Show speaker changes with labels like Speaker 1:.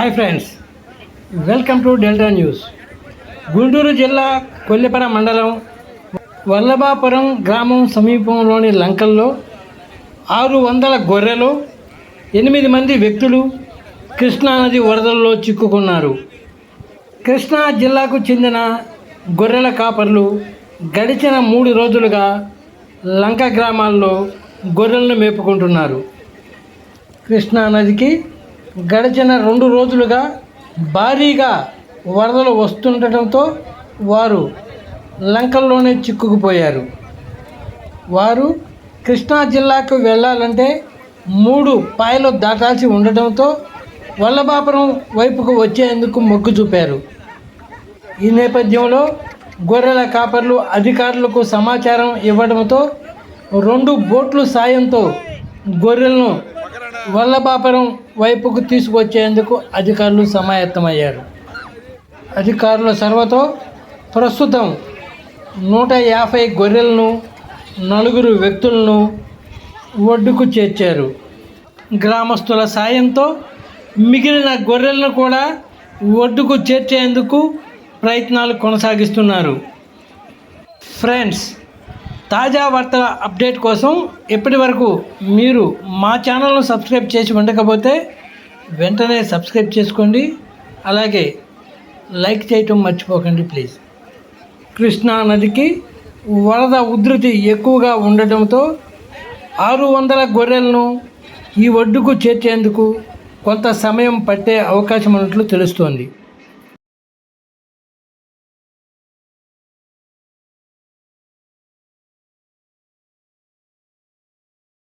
Speaker 1: Hi friends welcome to Delta News Guntur జిల్లా కొల్లిపర మండలం వల్లభాపురం గ్రామం సమీపంలోని లంకల్లో ఆరు వందల గొర్రెలు ఎనిమిది మంది వ్యక్తులు కృష్ణానది వరదల్లో చిక్కుకున్నారు. కృష్ణా జిల్లాకు చెందిన గొర్రెల కాపర్లు గడిచిన మూడు రోజులుగా లంక గ్రామాల్లో గొర్రెలను మేపుకుంటున్నారు. కృష్ణానదికి గడిచిన రెండు రోజులుగా భారీగా వరదలు వస్తుండటంతో వారు లంకల్లోనే చిక్కుకుపోయారు. వారు కృష్ణా జిల్లాకు వెళ్ళాలంటే మూడు పాయలు దాటాల్సి ఉండటంతో వల్లభాపురం వైపుకు వచ్చేందుకు మొగ్గు చూపారు. ఈ నేపథ్యంలో గొర్రెల కాపర్లు అధికారులకు సమాచారం ఇవ్వడంతో రెండు బోట్లు సాయంతో గొర్రెలను వల్లభాపురం వైపుకు తీసుకొచ్చేందుకు అధికారులు సమాయత్తమయ్యారు. అధికారుల సర్వతో ప్రస్తుతం నూట యాభై గొర్రెలను నలుగురు వ్యక్తులను ఒడ్డుకు చేర్చారు. గ్రామస్తుల సాయంతో మిగిలిన గొర్రెలను కూడా ఒడ్డుకు చేర్చేందుకు ప్రయత్నాలు కొనసాగిస్తున్నారు. ఫ్రెండ్స్ తాజా వార్తల అప్డేట్ కోసం ఇప్పటి వరకు మీరు మా ఛానల్ను సబ్స్క్రైబ్ చేసి ఉండకపోతే వెంటనే సబ్స్క్రైబ్ చేసుకోండి. అలాగే లైక్ చేయటం మర్చిపోకండి ప్లీజ్. కృష్ణా నదికి వరద ఉధృతి ఎక్కువగా ఉండటంతో ఆరు వందల గొర్రెలను ఈ ఒడ్డుకు చేర్చేందుకు కొంత సమయం పట్టే అవకాశం ఉన్నట్లు తెలుస్తోంది.